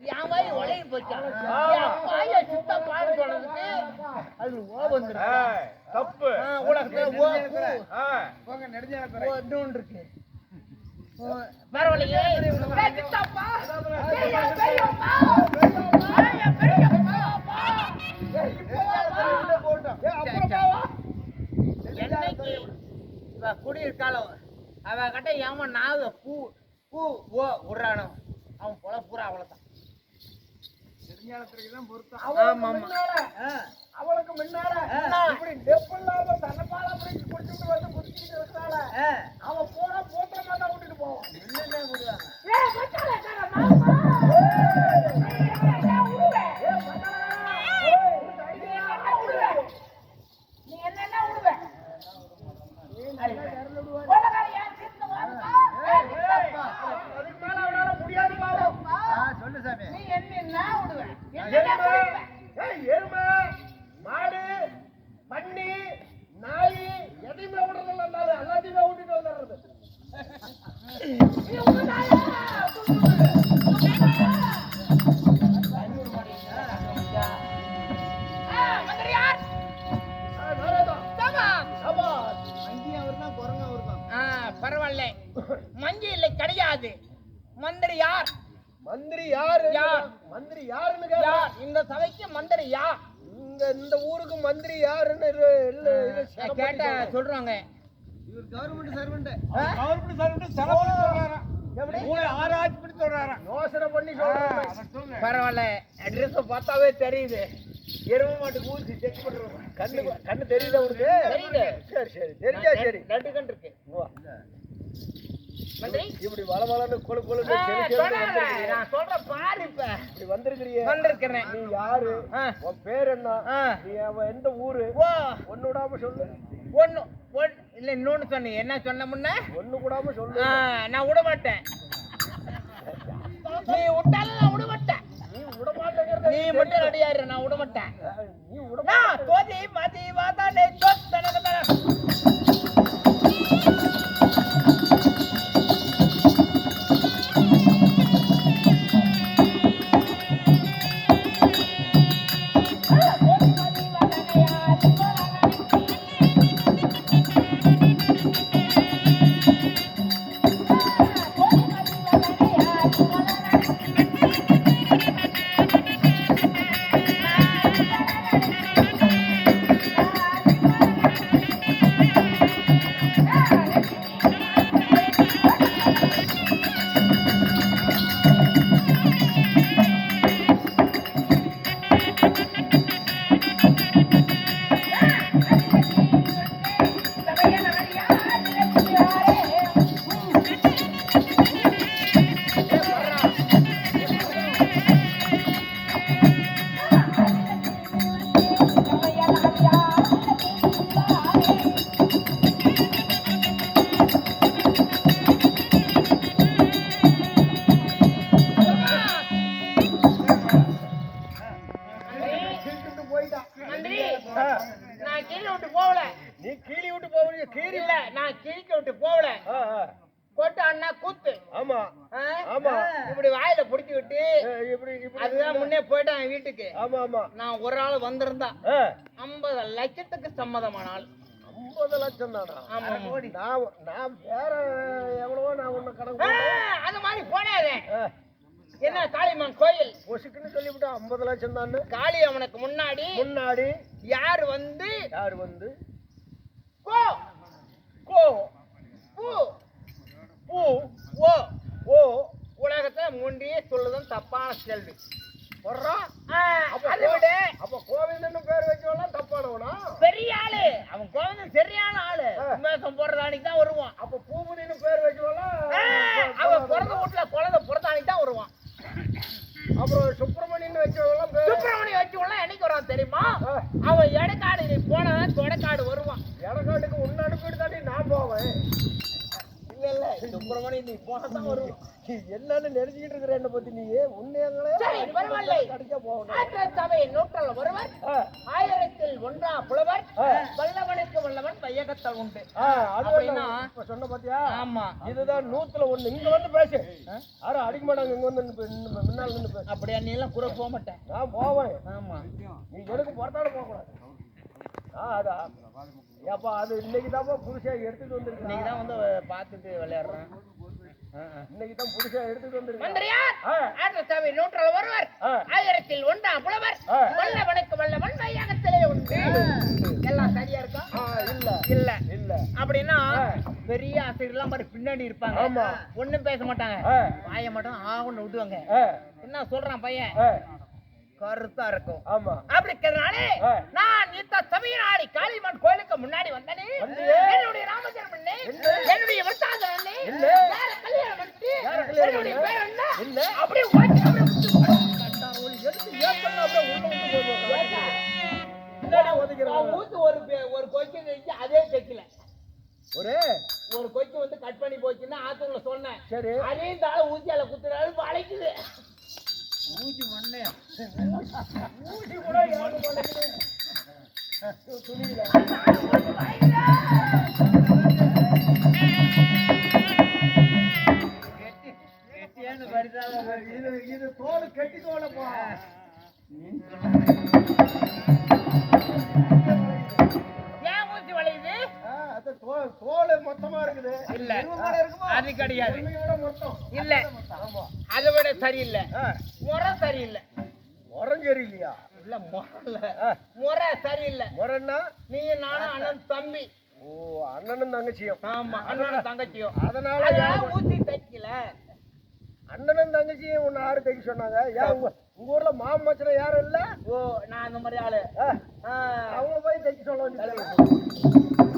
என் வாய் உலகி போச்சான் என் வாயை சுத்தா பாடு சொன்னதுக்கு அது ஓ தப்பு. ஓ போங்க நெடுஞ்சால இருக்கு. பரவாயில்லையே. ஏய், சித்தப்பா. பெரிய, பெரியப்பா. பெரிய, பெரியப்பா. ஏய், அப்புறமா வா. என்னைக்கு? இவ குடியிருக்காளோ? அவ கிட்ட ஏமன் நாவு பூ பூ ஓ விடுறானோ அவன் பொல பூரா அவ்வளவுதான். நெடுஞ்சாலத்துக்கு தான் பொருத்தம் ஆமா ஆமா. அவளுக்கு முன்னால முன்னா. இப்படி டெப்பு இல்லாம தன்னப்பால அப்படி குடிச்சுட்டு வந்து குடிச்சிட்டு இருக்கிறாள. அவன் போனா போட்டமா தான் விட்டுட்டு போவான் என்னென்ன விடுவாங்க யாருன்னு இந்த சபைக்கு மந்திரி யார் இந்த இந்த ஊருக்கு மந்திரி யாருன்னு கேட்ட. சொல்றாங்க. Government servant? கவர்மெண்ட் சர்வெண்ட் செலவு சொல்றாராம் பரவாயில்ல அட்ரஸ் பார்த்தாவே தெரியுது. எரும மாட்டுக்கு ஊசி செக் பண்றோம். கண்ணு கண்ணு தெரியுது அவருக்கு. சரி சரி. தெரிஞ்சா சரி. ரெண்டு கண் இருக்கு. இப்படி வள வளன்னு கொழு கொழு. நான் சொல்றேன் பாரு இப்ப. இப்படி வந்திருக்கிறியே. வந்திருக்கிறேன். நீ யாரு. உன் பேர் என்ன. நீ எந்த ஊரு? விடாம சொல்லு. ஒண்ணு ஒன் இல்ல இன்னொன்னு சொன்னீங்க என்ன சொன்ன முன்ன? ஒண்ணு கூடாம சொல்லு. நான் விட மாட்டேன். நீ விட்டாலும் நான் விட மாட்டேன். நீ மட்டும் ரெடியாரு நான் விட மாட்டேன். நீ விட நான் தோதி மதி வாதானே ஐம்பது லட்சத்துக்கு சம்மதமான ஆள் ஐம்பது லட்சம் தானா நான் நான் வேற எவ்வளவோ நான் உன்னை கணக்கு. அது மாதிரி போடாதே. என்ன காளிமான் கோயில்? பொசுக்குன்னு சொல்லிவிட்டேன் ஐம்பது லட்சம் தான் காளி அவனுக்கு முன்னாடி முன்னாடி. யார் வந்து? யார் வந்து? கோ. கோ. பூ. பூ. ஓ. ஓ. உலகத்தை முண்டியே சொல்லுதும் தப்பான கேள்வி. அப்ப அதை விட. அப்ப கோவிந்தன்னு பேர் வச்சவெல்லாம் தப்பானவனா? பெரிய ஆளு. அவன் குழந்தை சரியான ஆளு. ஆ. உமேசம் போடுற அன்னைக்கு தான் வருவான். அப்ப பூமுனின்னு பேர் வச்சவெல்லாம் ஆ, அவன் பிறந்த வீட்டுல குழந்தை பிறந்த அன்னைக்கு தான் வருவான். அப்புறம் சுப்பிரமணியன் வச்சவெல்லாம் பேர்? சுப்பிரமணியம் வச்சுலாம் என்னைக்கு வரான் தெரியுமா. அவன் எடக்காடு நீ போனதான் தொடக்காடு வருவான். எடக்காட்டுக்கு உன்னை அனுப்பிட்டு தாண்டி நான் போவேன். இல்ல இல்ல நீ போனதான் வரும் நீ என்னன்னு நினைச்சுக்கிட்டு இருக்கிற என்ன பத்தி நீ. கடிக்க போகணும். ஆற்ற சபை நூற்றல் ஒருவர் ஆ, ஆயிரத்தில் ஒன்றா புலவர் ஆ. வல்லவனுக்கு வல்லவன் வையகத்தல் உண்டு. அது சொன்ன பாத்தியா? ஆமா. இதுதான் நூத்துல ஒண்ணு. இங்க வந்து பேசு. யாரும் அடிக்க மாட்டாங்க இங்க வந்து முன்னால நின்று அப்படியா நீ எல்லாம் கூட போக மாட்டேன். நான் போவேன். ஆமா. நீ எதுக்கு புறத்தாட போக கூடாது ஏப்பா அது இன்னைக்கு தான் புதுசா எடுத்துட்டு இன்னைக்கு வந்திருக்கேன் தான் வந்து பார்த்துட்டு விளையாடுறேன். இன்னைக்கு தான் புதுசா எடுத்துட்டு வந்திருக்கேன். நூற்றல் ஒருவர். ஆயிரத்தில் ஒன்றா புலவர். வல்லவனுக்கு வல்லவன் வையகத்திலே உண்டு. எல்லாம் சரியா இருக்கா? இல்ல. இல்ல. இல்ல. அப்படின்னா. பெரிய ஆசிரியர்லாம் பாரு பின்னாடி இருப்பாங்க. ஒண்ணும் பேச மாட்டாங்க. வாய மட்டும் ஆகுன்னு விட்டுவாங்க. ஆ, என்ன சொல்றான் பையன்? கருத்தா இருக்கும் ஆமா அப்படி இருக்கிறதுனாலே. நான் இந்த சபையினாடி காளியம்மன் கோயிலுக்கு முன்னாடி வந்தனே? என்னுடைய என்ன? என்னுடைய? யார கல்யாணம்? பேர் என்ன? அப்படியே எடுத்து உள்ள போடுவாங்க. ஊத்து ஒரு ஒரு கொக்கி வச்சு அதே தைக்கல ஒரு ஒரு கொக்கி வந்து கட் பண்ணி போச்சுன்னா ஆத்தூர்ல சொன்னேன் சரி அதே இந்த ஆளு ஊசியால குத்துறாரு வளைக்குது ஊசி மண்ணே. ஊசி கூட இது இது தோல் கெட்டி தோலப்பா தோல் மொத்தமா இருக்குது. இல்ல. அது கிடையாது. இல்ல. சரியில்லை. முறை சரியில்லை. உரஞ்சரி இல்லையா இல்ல முறைல முறை சரியில்லை. முரன்னா நீ நானும் அண்ணன் தம்பி. ஓ அண்ணனும் தங்கச்சியும். ஆமா அண்ணன் தங்கச்சியும். அதனால ஊசி தைக்கல. அண்ணனும் தங்கச்சியும் உன்னை யாரு தைக்க சொன்னாங்க? ஏன் உங்க உங்க ஊர்ல மாமன் மச்சனை யாரும் இல்ல? ஓ நான் அந்த மாதிரி ஆளு. அவங்க போய் தைக்க சொல்ல வேண்டியது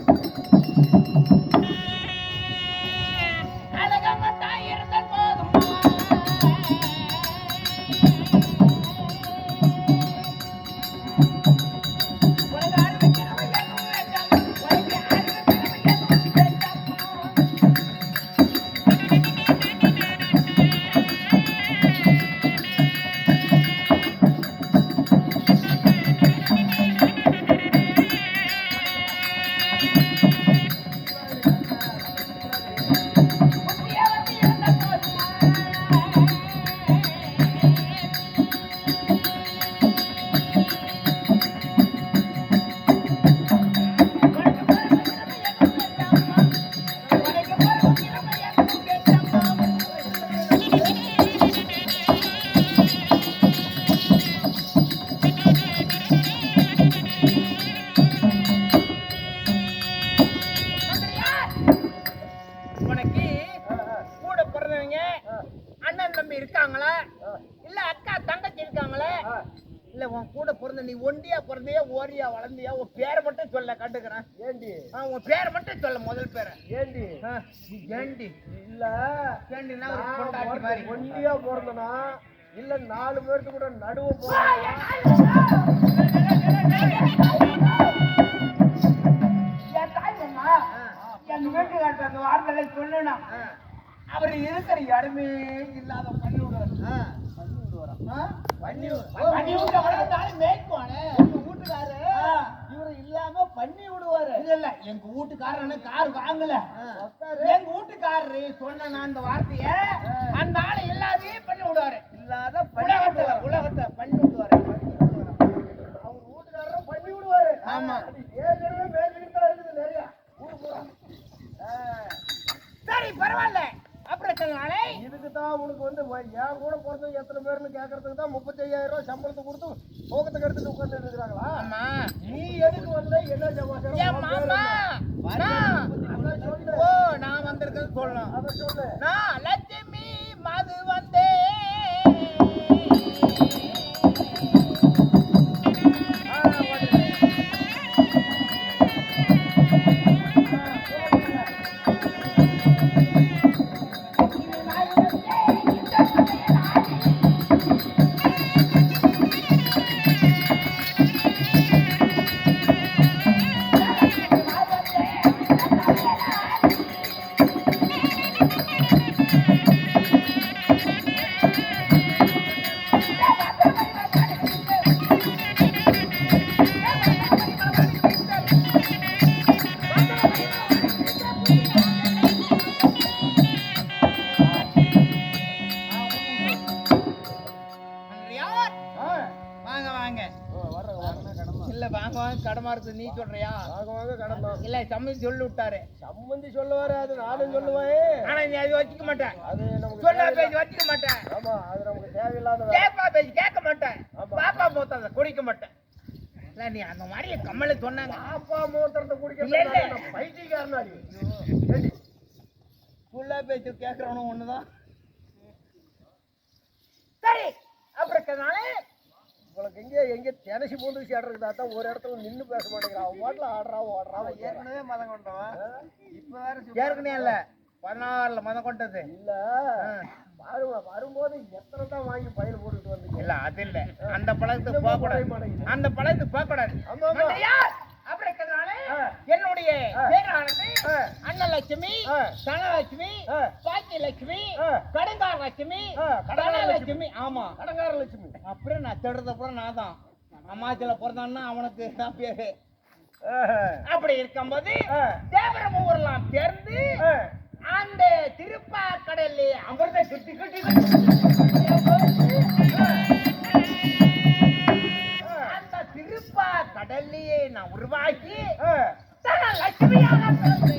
நீ ஒண்டியா பிறந்தியா ஓரியா வளர்ந்தியா உன் பேரை மட்டும் சொல்ல கண்டுக்கிறேன் ஏண்டி உன் பேரை மட்டும் சொல்ல முதல் பேரை ஏண்டி ஆ, ஏண்டி இல்ல ஏண்டினா ஒண்டியா பிறந்தனா இல்ல நாலு பேருக்கு கூட நடுவு என் வீட்டுக்காரர் அந்த வார்த்தையில சொல்லணும் அவர் இருக்கிற இடமே இல்லாத பண்ணி விடுவார் பண்ணி பண்ணி விட்டு வளர்ந்தாலும் மேய்க்குவானே வீட்டுக்காரு இவரு இல்லாம பண்ணி விடுவாரு. இல்ல இல்ல. எங்க வீட்டுக்காரனு கார் வாங்கல. எங்க வீட்டுக்காரரு சொன்ன அந்த வார்த்தைய அந்த ஆளை எல்லாத்தையும் பண்ணி விடுவாரு. இல்லாத பண்ணி உலகத்துல. உலகத்தை பண்ணி விடுவாரு. அவங்க வீட்டுக்காரரும் பண்ணி விடுவாரு. ஆமா. அது ஏற்கனவே மேய்ச்சிக்கிட்டு தான் இருக்குது நிறைய ஊரு பூரா. சரி பரவாயில்ல அப்புறம் சொன்னாலே இதுக்கு தான் உனக்கு வந்து என் கூட பிறந்தவங்க எத்தனை பேர்னு கேட்கறதுக்கு தான் முப்பத்தையாயிரம் ரூபாய் சம்பளத்தை கொடுத்து போகத்துக்கு எடுத்துட்டு உட்கார்ந்து இருக்கிறாங்களா? நீ எதுக்கு வந்த? என்ன சமாச்சாரம் ஓ நான் வந்திருக்கேன்னு சொல்லணும். அதை சொல்லு வாங்க வாங்க கடமா இருக்கு நீ சொல்றியா? வாங்க இல்ல சம்மதி சொல்லி விட்டாரு. சம்பந்தி சொல்லுவாரு அது நானும் சொல்லுவேன். ஆனா நீ அது வச்சுக்க மாட்டேன். அது நமக்கு சொல்ல வச்சுக்க மாட்டேன். ஆமா அது நமக்கு தேவையில்லாத. கேப்பா கேட்க மாட்டேன். பாப்பா மூத்தத குடிக்க மாட்டேன். இல்ல நீ அந்த மாதிரி கம்மல சொன்னாங்க. பாப்பா மூத்திரத்தை குடிக்க பைத்தியக்காரனாடி ஏடி, சொல்ல பேச்சு கேட்கறவனும் ஒண்ணுதான். சரி அப்புறம் உங்களுக்கு எங்க எங்க தினசி போந்து சேடுறதா தான் ஒரு இடத்துல நின்னு பேச மாட்டேங்கிறான் அவன் பாட்டுல ஆடுறான் ஓடுறான் ஏற்கனவே மதம் கொண்டவன். இப்ப வேற ஏற்கனவே இல்ல. பதினாறுல மதம் கொண்டது. இல்ல. வரும்போது எத்தனை தான் வாங்கி பயிர் போட்டுட்டு வந்தீங்க இல்ல அது இல்ல. அந்த பழக்கத்துக்கு போக கூடாது அந்த பழக்கத்துக்கு போக கூடாது ஆமா, ஆமா. மந்திரியா, அப்புறம் இருக்கிறதுனால ஆ. என்னுடைய. பேரானது. அன்னலட்சுமி. தனலட்சுமி ஆ. பாக்கியலட்சுமி ஆ. கடங்கார லட்சுமி கடங்கார தனலட்சுமி ஆமா கடங்கார லட்சுமி அப்புறம் நான் தேடுறது அப்புறம் நான் தான் அம்மாச்சில பிறந்தான்னா அவனுக்கு தான் பேரு. அப்படி இருக்கும்போது. தேவரம் ஊர்லாம் சேர்ந்து. அந்த திருப்பாக்கடல்ல அமிர்த சுத்தி கட்டி அந்த திருப்பா கடல்லையே நான் உருவாக்கி ஆ. தன லட்சுமியாக பிறந்து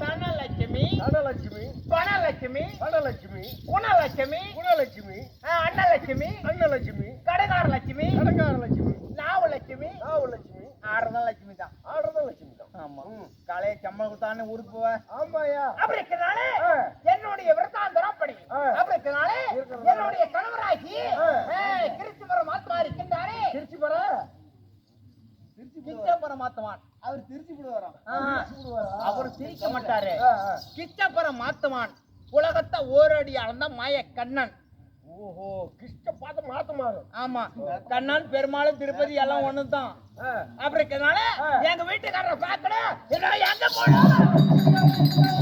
தனலட்சுமி. தனலட்சுமி. பணலட்சுமி. தனலட்சுமி. குணலட்சுமி. குணலட்சுமி. ஆ, அன்னலட்சுமி. அன்னலட்சுமி. கடகார லட்சுமி தான் ஆடுறத லட்சுமி தான் ஆமா. காலையை சம்பளம் கொடுத்தானே ஊருக்கு போவ. ஆமாயா அப்படி இருக்கிறனால ஆ. என்னுடைய விரதாந்தரம் அப்படி ஆ. அப்படி இருக்கிறனால இருக்கிறதுனால. என்னுடைய கணவராகி ஆ. கிறிஸ்துவரம் ஆத்மா இருக்கின்றாரே திருச்சி பர கிச்சபுரம் ஆத்மான் அவர் திருச்சி விடுவாராம் அவர் சிரிக்க மாட்டாரு. கிச்சபுரம் ஆத்மான் உலகத்தை ஓரடி அளந்த மாய கண்ணன் ஓஹோ கிருஷ்ண பார்த்து ஆமா கண்ணன் பெருமாள் திருப்பதி எல்லாம் ஒண்ணுதான். அப்படி இருக்கிறதுனால ஆ. எங்க வீட்டுக்காரரை பார்க்கணும். எங்க போனோம்